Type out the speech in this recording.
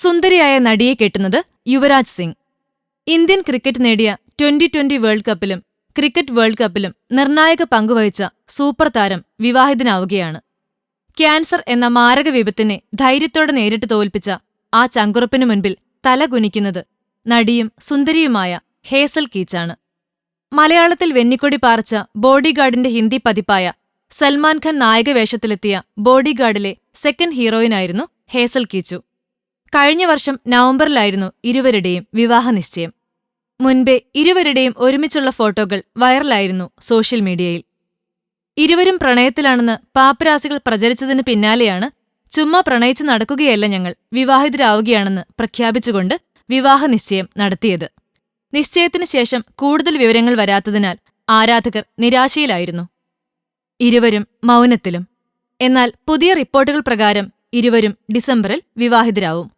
സുന്ദരിയായ നടിയെ കെട്ടുന്നത് യുവരാജ് സിംഗ്. ഇന്ത്യൻ ക്രിക്കറ്റ് നേടിയ ട്വന്റി ട്വന്റി വേൾഡ് കപ്പിലും ക്രിക്കറ്റ് വേൾഡ് കപ്പിലും നിർണായക പങ്കുവഹിച്ച സൂപ്പർ താരം വിവാഹിതനാവുകയാണ്. ക്യാൻസർ എന്ന മാരക വിപത്തിനെ ധൈര്യത്തോടെ നേരിട്ട് തോൽപ്പിച്ച ആ ചങ്കുറപ്പിനു മുൻപിൽ തല കുനിക്കുന്നത് നടിയും സുന്ദരിയുമായ ഹേസൽ കീച്ചാണ്. മലയാളത്തിൽ വെന്നിക്കൊടി പാർച്ച ബോഡിഗാർഡിന്റെ ഹിന്ദി പതിപ്പായ സൽമാൻ ഖാൻ നായകവേഷത്തിലെത്തിയ ബോഡിഗാർഡിലെ സെക്കൻഡ് ഹീറോയിനായിരുന്നു ഹേസൽ കീച്ചു. കഴിഞ്ഞ വർഷം നവംബറിലായിരുന്നു ഇരുവരുടെയും വിവാഹ നിശ്ചയം മുൻപേ ഇരുവരുടെയും ഒരുമിച്ചുള്ള ഫോട്ടോകൾ വൈറലായിരുന്നു സോഷ്യൽ മീഡിയയിൽ. ഇരുവരും പ്രണയത്തിലാണെന്ന് പാപ്പരാസികൾ പ്രചരിച്ചതിന് പിന്നാലെയാണ് ചുമ്മാ പ്രണയിച്ച് നടക്കുകയല്ല ഞങ്ങൾ വിവാഹിതരാവുകയാണെന്ന് പ്രഖ്യാപിച്ചുകൊണ്ട് വിവാഹ നിശ്ചയം നടത്തിയത്. നിശ്ചയത്തിന് ശേഷം കൂടുതൽ വിവരങ്ങൾ വരാത്തതിനാൽ ആരാധകർ നിരാശയിലായിരുന്നു. ഇരുവരും മൗനത്തിലും. എന്നാൽ പുതിയ റിപ്പോർട്ടുകൾ പ്രകാരം ഇരുവരും ഡിസംബറിൽ വിവാഹിതരാവും.